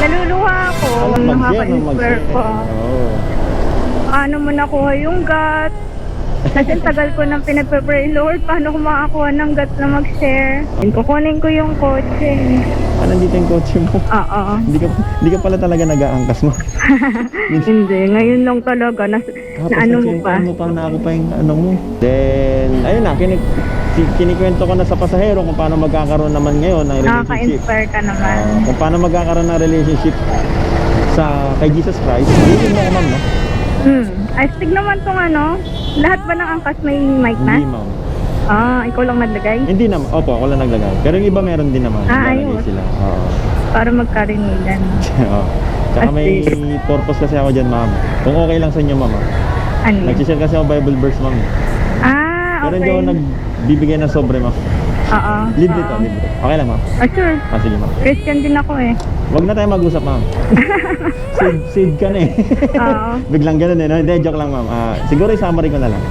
Naluluha ako. Nakaka-inspire mag-share. ko. Oo. Paano mo nakuha yung gut? Kasi tagal ko nang pinagpe-pray, Lord, paano ko makakuha ng gut na mag-share? Kukunin ko yung kotse. Ah, nandito yung kotse mo. Oo. Hindi ka, hindi ka pala talaga nag-aangkas mo. Hindi, ngayon lang talaga. Nas, na ano mo pa? Ano pa na ako pa yung ano mo. Then, ayun na, kinik, kinikwento ko na sa pasahero kung paano magkakaroon naman ngayon ng relationship. Nakaka-inspire ka naman. Ah, kung paano magkakaroon ng relationship sa kay Jesus Christ. Hindi mo ma'am, no? Hmm. Astig naman tong ano. Lahat ba ng angkas may mic na? Hindi ma'am. Ah, ikaw lang naglagay? Hindi naman. Opo, ako lang naglagay. Pero yung iba meron din naman. Ah, ayun. sila. Oo. Para magkarinigan. Oo. Tsaka may purpose kasi ako dyan, ma'am. Kung okay lang sa inyo, ma'am. ah. Ano? Nag-share kasi ako Bible verse, ma'am. Ah, Pero okay. hindi ako nagbibigay ng sobre, ma'am. Oo. Libre to, libre. Okay lang, ma'am. Ah, sure. Ah, sige, ma'am. Christian din ako eh. Huwag na tayo mag-usap, ma'am. save, save ka na eh. Oo. Biglang ganun eh. No? Hindi, joke lang, ma'am. Ah, siguro i-summary ko na lang.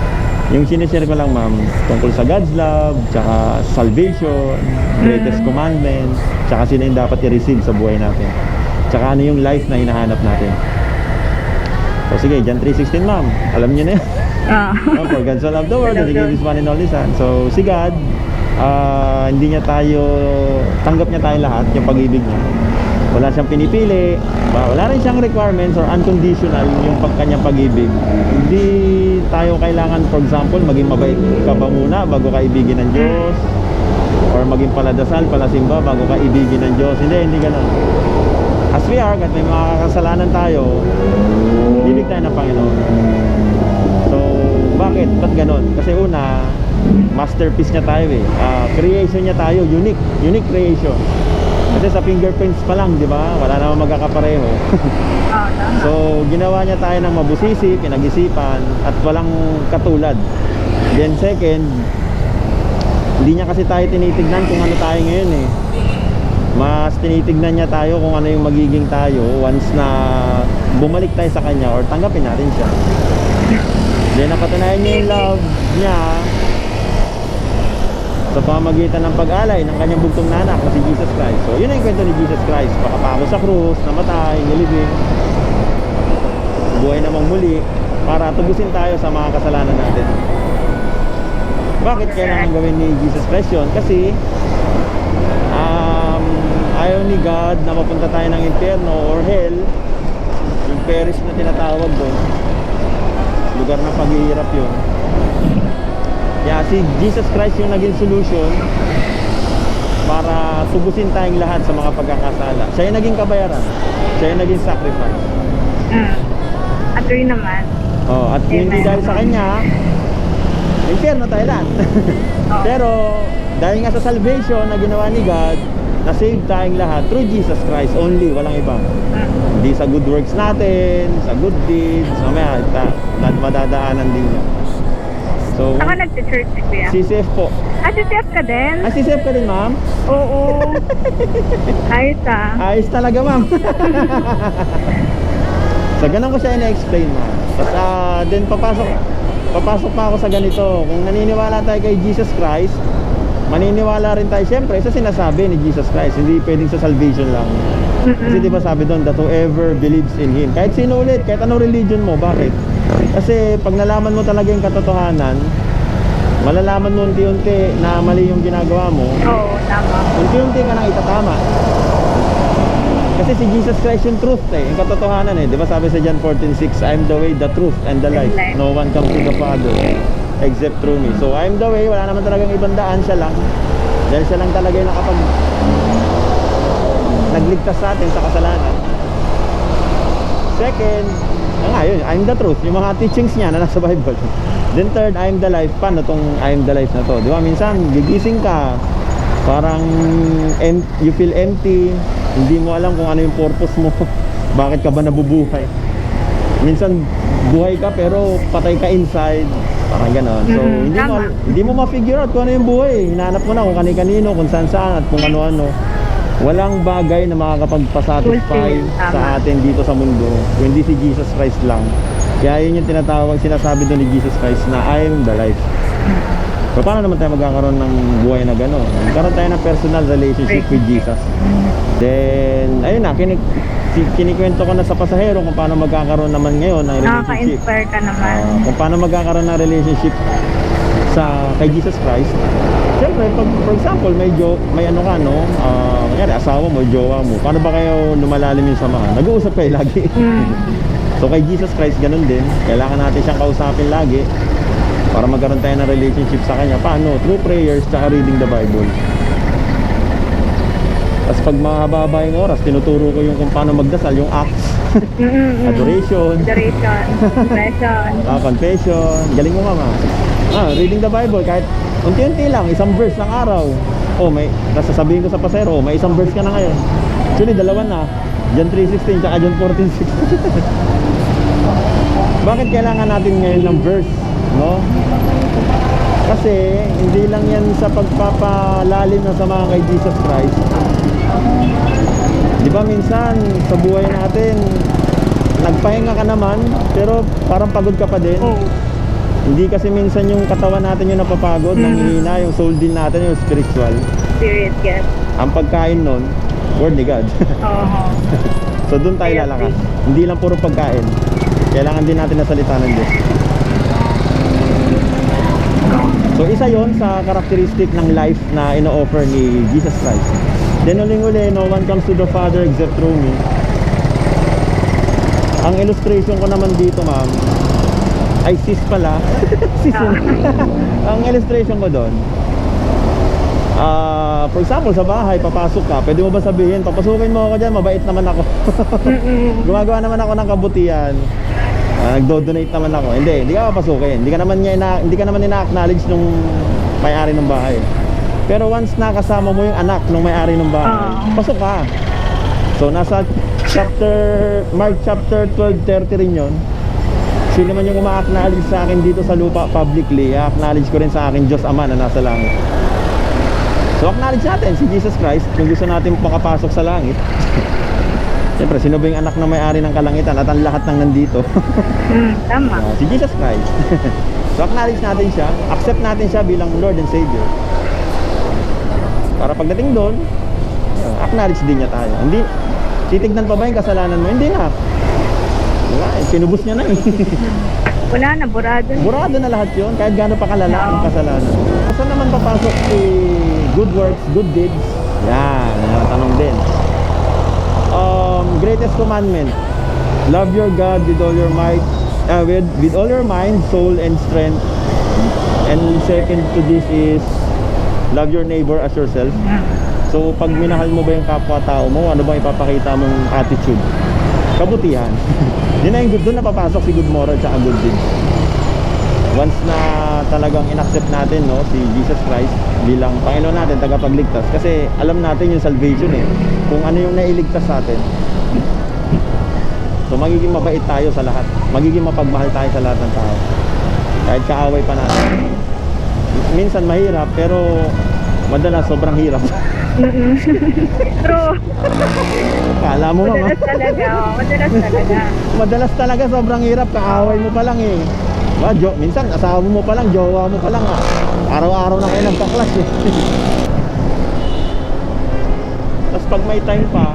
yung sinishare ko lang, ma'am, tungkol sa God's love, tsaka salvation, greatest commandment, tsaka sino yung dapat i-receive sa buhay natin. Tsaka ano yung life na hinahanap natin. So sige, John 3.16 ma'am, alam niyo na yan. Ah. Oh, for God so loved the world that He gave His one and only Son. So, si God, ah, hindi niya tayo, tanggap niya tayo lahat, yung pag-ibig niya. Wala siyang pinipili, wala rin siyang requirements or unconditional yung pag kanyang pag-ibig. Hindi tayo kailangan, for example, maging mabait ka ba muna bago ka ibigin ng Diyos? Or maging paladasal, palasimba bago ka ibigin ng Diyos? Hindi, hindi ganun. As we are, kahit may mga kasalanan tayo, ibig tayo ng Panginoon. So, bakit? Ba't ganon? Kasi una, masterpiece niya tayo eh. Ah, creation niya tayo, unique. Unique creation. Kasi sa fingerprints pa lang, di ba? Wala namang magkakapareho. So, ginawa niya tayo ng mabusisi, pinag-isipan, at walang katulad. Then second, hindi niya kasi tayo tinitignan kung ano tayo ngayon eh. Mas tinitignan niya tayo kung ano yung magiging tayo once na bumalik tayo sa kanya or tanggapin natin siya. Then napatunayan niya yung love niya sa pamagitan ng pag-alay ng kanyang bugtong na anak na si Jesus Christ. So, yun ang kwento ni Jesus Christ. Pakapako sa krus, namatay, nilibing, buhay namang muli para tubusin tayo sa mga kasalanan natin. Bakit kailangan gawin ni Jesus Christ yun? Kasi um, ayaw ni God na mapunta tayo ng impyerno or hell perish na tinatawag doon lugar ng paghihirap yun kaya si Jesus Christ yung naging solution para tubusin tayong lahat sa mga pagkakasala siya yung naging kabayaran siya yung naging sacrifice Mm. Agree naman. oh, at kung hindi Amen. dahil sa kanya impyerno tayo lahat Oo. pero dahil nga sa salvation na ginawa ni God na save tayong lahat through Jesus Christ only walang iba hindi sa good works natin, sa good deeds, mamaya ta, na, madadaanan din niya. So, Saka nag-church si Kuya. CCF po. Ah, si Chef ka din? Ah, CCF ka din, ma'am? Oo. Ayos ah. Ayos talaga, ma'am. sa ganun ko siya ina-explain, ma'am. Tapos, ah, then papasok, papasok pa ako sa ganito. Kung naniniwala tayo kay Jesus Christ, maniniwala rin tayo siyempre sa sinasabi ni Jesus Christ. Hindi pwedeng sa salvation lang. Kasi di ba sabi doon, that whoever believes in Him. Kahit sino ulit, kahit anong religion mo, bakit? Kasi pag nalaman mo talaga yung katotohanan, malalaman mo unti-unti na mali yung ginagawa mo, Oo, tama. unti-unti ka nang itatama. Kasi si Jesus Christ yung truth eh, yung katotohanan eh. Di ba sabi sa John 14:6, I am the way, the truth, and the life. life. No one comes to the Father except through me. So I am the way, wala naman talagang ibang daan, siya lang. Dahil siya lang talaga yung nakapag nagligtas sa atin sa kasalanan. Second, ah nga yun, I'm the truth. Yung mga teachings niya na nasa Bible. Then third, I'm the life. Paano tong I'm the life na to? Di ba? Minsan, gigising ka, parang em- you feel empty, hindi mo alam kung ano yung purpose mo. Bakit ka ba nabubuhay? Minsan, buhay ka pero patay ka inside. Parang ganon. So, Mhm, hindi mo, hindi mo ma-figure out kung ano yung buhay. Hinahanap mo na kung kani-kanino, kung saan-saan, at kung ano-ano. Walang bagay na makakapagpasatisfy sa atin dito sa mundo hindi si Jesus Christ lang. Kaya yun yung tinatawag, sinasabi doon ni Jesus Christ na I am the life. So So, paano naman tayo magkakaroon ng buhay na gano'n? Magkaroon tayo ng personal relationship with Jesus. Then, ayun na, kinik kinikwento ko na sa pasahero kung paano magkakaroon naman ngayon ng relationship. Nakaka-inspire ka naman. Ah, kung paano magkakaroon ng relationship sa kay Jesus Christ. Siyempre, pag, for example, may jo, may ano ka, no? Ah, kanyari, asawa mo, jowa mo. Paano ba kayo lumalalim yung samahan? Nag-uusap kayo lagi. Mm. so, kay Jesus Christ, ganun din. Kailangan natin siyang kausapin lagi para magkaroon tayo ng relationship sa Kanya. Paano? Through prayers, tsaka reading the Bible. Tapos pag mahaba-haba yung oras, tinuturo ko yung kung paano magdasal, yung acts, adoration, Adoration. Confession. Ah, confession. Galing mo mama. Ah, reading the Bible kahit unti-unti lang, isang verse ng araw. Oh, may tapos sasabihin ko sa pasero, oh, may isang verse ka na ngayon. Actually, dalawa na. John 3:16 tsaka John 14:16. Bakit kailangan natin ngayon ng verse, no? Kasi hindi lang yan sa pagpapalalim na samahan kay Jesus Christ. Di ba minsan sa buhay natin, nagpahinga ka naman, pero parang pagod ka pa din. Oh. Hindi kasi minsan yung katawan natin yung napapagod, Mm. nanghihina, yung soul din natin yung spiritual. Spirit, yes. Ang pagkain nun, word ni God. Oo. so doon tayo lalakas. Hindi lang puro pagkain. Kailangan din natin na salita ng Diyos. So isa yon sa karakteristik ng life na ino-offer ni Jesus Christ. Then uling-uli, no one comes to the Father except through me. Ang illustration ko naman dito, ma'am, ay sis pala. sis. Ang illustration ko doon, ah, for example, sa bahay, papasok ka, pwede mo ba sabihin, papasukin mo ako dyan, mabait naman ako. Gumagawa naman ako ng kabutihan. Ah, nagdo-donate naman ako. Hindi, hindi ka papasukin. Hindi ka naman niya ina, hindi ka naman ina-acknowledge nung may-ari ng bahay. Pero once nakasama mo yung anak ng may-ari ng bahay, Ah. pasok ka. So nasa chapter Mark chapter 12:30 rin 'yon. Sino man yung uma-acknowledge sa akin dito sa lupa publicly, acknowledge ko rin sa akin Diyos Ama na nasa langit. So acknowledge natin si Jesus Christ kung gusto natin makapasok sa langit. Siyempre, sino ba yung anak na may-ari ng kalangitan at ang lahat ng nandito? Mm, tama. Ah, si Jesus Christ. so acknowledge natin siya, accept natin siya bilang Lord and Savior. Para pagdating doon, acknowledge din niya tayo. Hindi, titignan pa ba yung kasalanan mo? Hindi na. Wala, eh, sinubos niya na eh. Wala na, burado na. Burado na lahat yun, kahit gaano pa kalala ang kasalanan. Saan naman papasok si good works, good deeds? Yan, tanong din. Um, greatest commandment, love your God with all your might, uh, with, with all your mind, soul, and strength. And second to this is, love your neighbor as yourself. So, pag minahal mo ba yung kapwa-tao mo, ano bang ipapakita mong attitude? Kabutihan. Yun na yung good, doon napapasok si good moral at good deeds. Once na talagang inaccept natin no, si Jesus Christ bilang Panginoon natin, tagapagligtas. Kasi alam natin yung salvation eh. Kung ano yung nailigtas sa atin. Magiging mabait tayo sa lahat. Magiging mapagmahal tayo sa lahat ng tao. Kahit kaaway pa natin. Minsan mahirap, pero madalas sobrang hirap. Mm-mm. True. Kala mo mama. Madalas talaga. oh. Madalas talaga. Madalas talaga sobrang hirap, kaaway mo pa lang eh. Diba, jo, minsan asawa mo pa lang, jowa mo pa lang ah. Araw-araw na kayo nagkaklas eh. Tapos pag may time pa,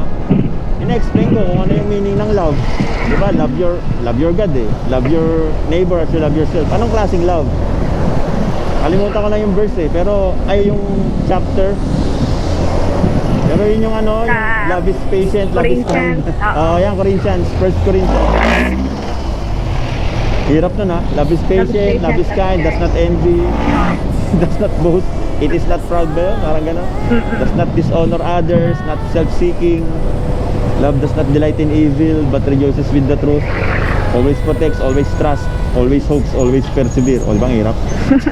ina-explain ko kung ano yung meaning ng love. Diba, love your, love your God eh. Love your neighbor as you love yourself. Anong klaseng love? Kalimutan ko na yung verse eh, pero ay yung chapter. Pero yun yung ano, yung Sa love is patient, love is kind. Oo. Oh, yan, Corinthians, First Corinthians. Hirap nun ha. Love is patient, love is kind, does not envy, does not boast, it is not proud ba yun? Parang gano'n. Does not dishonor others, not self-seeking. Love does not delight in evil, but rejoices with the truth. Always protects, always trusts, always hopes, always persevere. O, di ba ang hirap?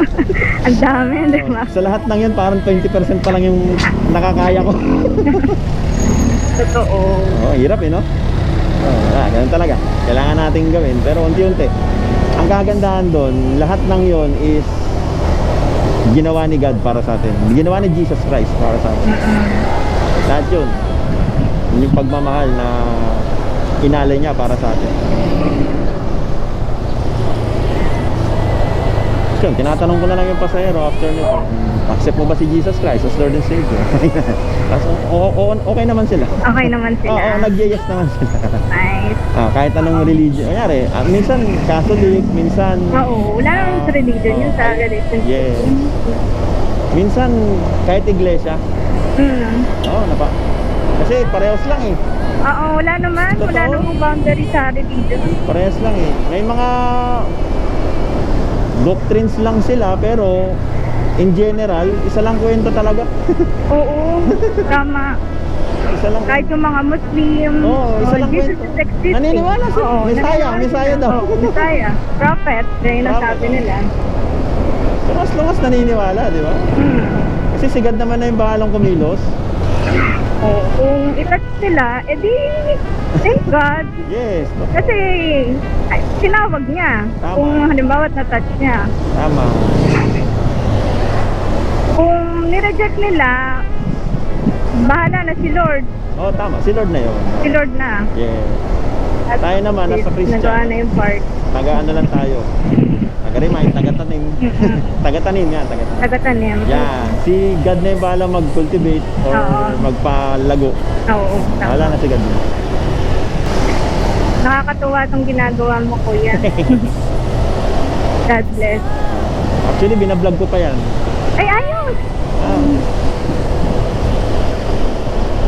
Ang dami, di ba? Sa lahat ng yan, parang 20% pa lang yung nakakaya ko. Totoo. Oh, hirap eh, no? Oh, ah, ganun talaga. Kailangan nating gawin, pero unti-unti. Ang kagandahan doon, lahat ng yon is ginawa ni God para sa atin. Ginawa ni Jesus Christ para sa atin. Lahat yun. Yun Yung pagmamahal na inalay niya para sa atin. Yun, tinatanong ko na lang yung pasahero after nito. Accept mo ba si Jesus Christ as Lord and Savior? Tapos, o- o- okay naman sila. Okay naman Oo, sila. nag-yes naman sila. Nice. ah, kahit anong religion. Kanyari, ah, minsan Catholic, minsan... Oo, wala naman sa religion yun sa relationship. Yes. Minsan, kahit iglesia. Hmm. Oo, napa. Kasi parehas lang eh. Oo, wala naman. Wala Totoo. namang boundary sa religion. Parehas lang eh. May mga doctrines lang sila pero in general, isa lang kwento talaga. Oo, tama. isa lang. Kahit yung mga Muslim, Oo, isa lang Jesus kwento. is existing. Naniniwala sila. Oo, Messiah, naniniwala Messiah sila. daw. Oo, Messiah. Prophet, ganyan ang Prophet, sabi oo. nila. Pero as long as naniniwala, di ba? Hmm. Kasi sigad naman na yung bahalang kumilos. Oo, kung itouch sila, edi, thank God. Yes, Kasi, ay, sinawag niya. Tama. Kung halimbawa na-touch niya. tama. Kung nireject nila, bahala na si Lord. Oh, tama. Si Lord na yun. Si Lord na. Yes. At Tayo naman, nasa Christian. Nagawa na yung part. Taga-ano lang tayo. Taga-remind, taga-tanim. Taga-tanim nga, taga-tanim. Tagatanim. Yan. Si God na yung bahala mag-cultivate or Oo. magpalago. Oo. tama. Wala na si God. Nakakatuwa itong ginagawa mo, kuya. God bless. Actually, binablog ko pa yan. Ay, ayos! Ah.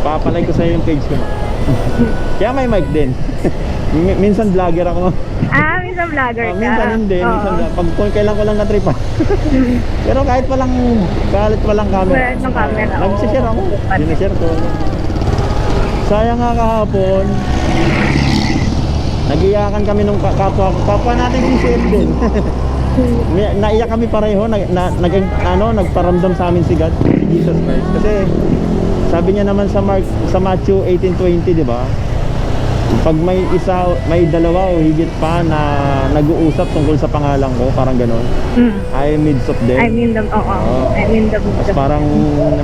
Papalay ko sa'yo yung page ko. Kaya may mic din. Min- minsan vlogger ako. Ah, minsan vlogger Ah, ka. minsan hindi. Oo. Minsan, pag kung kailan ko lang na-tripan. Pero kahit walang, kahit walang camera. Wala ng camera, oo. Nagsishare ako. Sinishare ko. Sayang nga kahapon. Nagiyakan kami nung ka- kapwa, kapwa natin si Sheldon. May- naiyak kami pareho nag, na, nag, ano, nagparamdam sa amin si God si Jesus Christ kasi sabi niya naman sa Mark sa Matthew 18:20 di ba pag may isa may dalawa o higit pa na nag-uusap tungkol sa pangalan ko parang gano'n Mm. I am midst of them I mean them, oo. Oo. I mean them. Tapos parang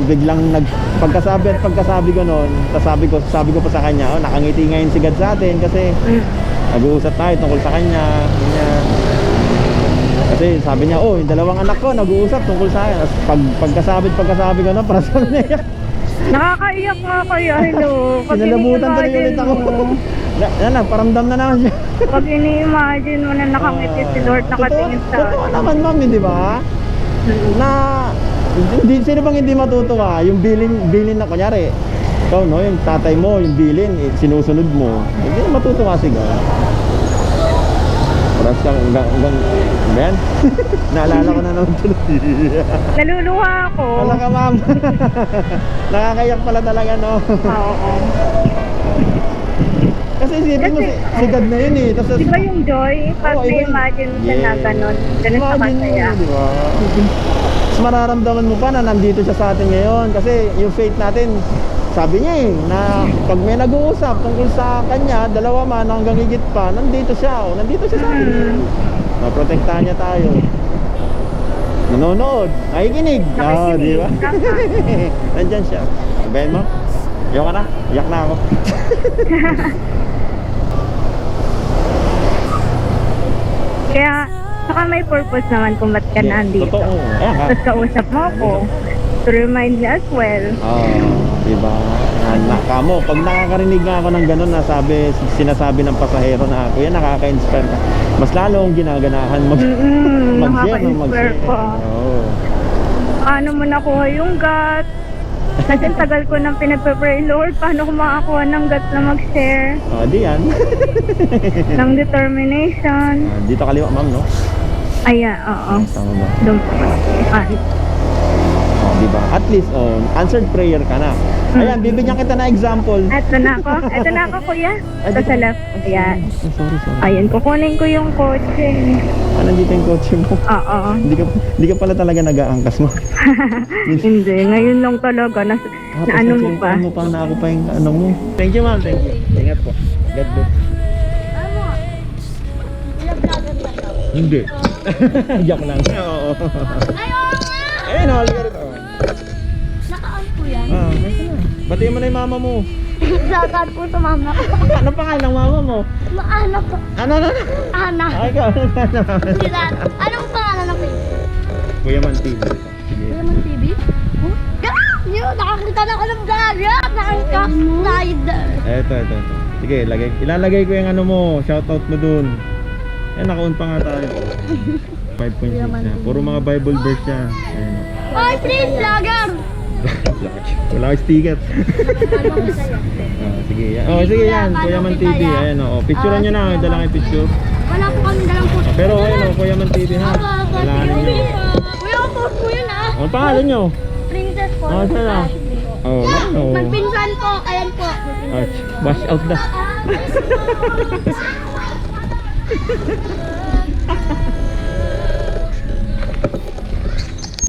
biglang nag pagkasabi at pagkasabi ko noon, sabi ko sabi ko pa sa kanya, oh, nakangiti ngayon si God sa atin kasi Mm. nag-uusap tayo tungkol sa kanya. Ganyan. Kasi sabi niya, oh, yung dalawang anak ko nag-uusap tungkol sa akin. Tapos pag pagkasabi at pagkasabi ko noon, para sa niya. Nakakaiyak nga kayo, hello. Pag Sinalabutan tuloy ulit ako. yan na, paramdam na naman siya. pag ini-imagine mo na nakangiti si Lord Ah, nakatingin sa Totoo naman, ma'am, di ba? Mm. na hindi sino bang hindi matutuwa yung bilin bilin na kunyari ikaw no yung tatay mo yung bilin eh, sinusunod mo hindi matutuwa si Oras ka hanggang hanggang Ben naalala ko na naman tuloy Naluluha ako. wala ka ma'am nakakayak pala talaga no Oo. kasi isipin mo si, Kasi- si God na yun eh Tapos, Di ba yung joy? Pag Oo, iba yun. na-imagine siya na ganun, ganun ka Imagine masaya. di ba? Mararamdaman mo pa na nandito siya sa atin ngayon. Kasi yung faith natin sabi niya eh na pag may nag-uusap tungkol sa kanya dalawa man hanggang higit pa nandito siya oh, nandito siya sa atin. Mm. maprotektahan niya tayo. Nanonood nakikinig. Ah Nakikinig, di ba? Nandyan siya. Sabihin mo iyak ka na iyak na ako Kaya, saka may purpose naman kung ba't ka nandito. totoo Tapos kausap mo ako to remind me as well. Oo, diba? Anak ka mo, pag nakakarinig nga ako ng ganun na sabi, sinasabi ng pasahero na ako, yan nakaka-inspire ka. Mas lalo akong ginaganahan mag mag-share, no? nakaka-inspire mag-share. pa. Oo. Paano mo nakuha yung gut? Kasi tagal ko nang pinagpe-pray, Lord, paano ko makakuha ng gut na mag-share? Oh, di yan. ng determination. Ah, Dito kaliwa, ma'am, no? Ayan, oo. Tama ba? Doon. Ah, Oh, di ba? At least, oh, answered prayer ka na. Ayan, bibigyan kita na example. eto na ako. Eto na ako, kuya. Ay, Ito sa left. Ayan. Oh, sorry, sorry. Ayan, kukunin ko yung kotse. Ah, nandito yung kotse mo. Oo. Hindi ka, hindi ka pala talaga nag-aangkas mo. Hindi, ngayon lang talaga. Nas, Tapos na ano mo pa. Ano mo pa na ako pa yung ano mo. Thank you, ma'am. Thank you. Ingat po. God bless. Hindi. Joke lang. Oo. Eh, no, halika rito. Naka-on po yan. Ah, okay na. Batiin mo na yung mama mo. Sakad po sa mama ko. Ano pangalan ng mama mo? Maana po. Ano, ano, ano? Ana. Ay, ikaw. Ano Sila. Anong pangalan ng baby? Kuya Man TV. Sige. Wala man TV? Oh, God! Yun, nakakita na ako ng vlogger! Nakakita na Eto, eto, eto. Sige, lagay, ilalagay ko yung ano mo, shoutout mo dun. Yan, nakaon pa nga tayo. 5.6 na. Puro mga Bible verse siya. Ayan. oh. Hi, please, vlogger! Wala akong sticker. Ah, sige, yan. Oh, sige yan. Kuya Man TV. Ayan, oh. Picturean nyo na. May dalang yung picture. Wala po kami dalang po. Ah, Pero ayun, oh, Kuya Man TV ha. Wala ninyo. Kuya, ang post mo yun ah. Ano pangalan nyo? Princess po. Ah, saan na? Oh, ano? Magpinsan po, ayan po. Ah, wash out na. Ha ha ha!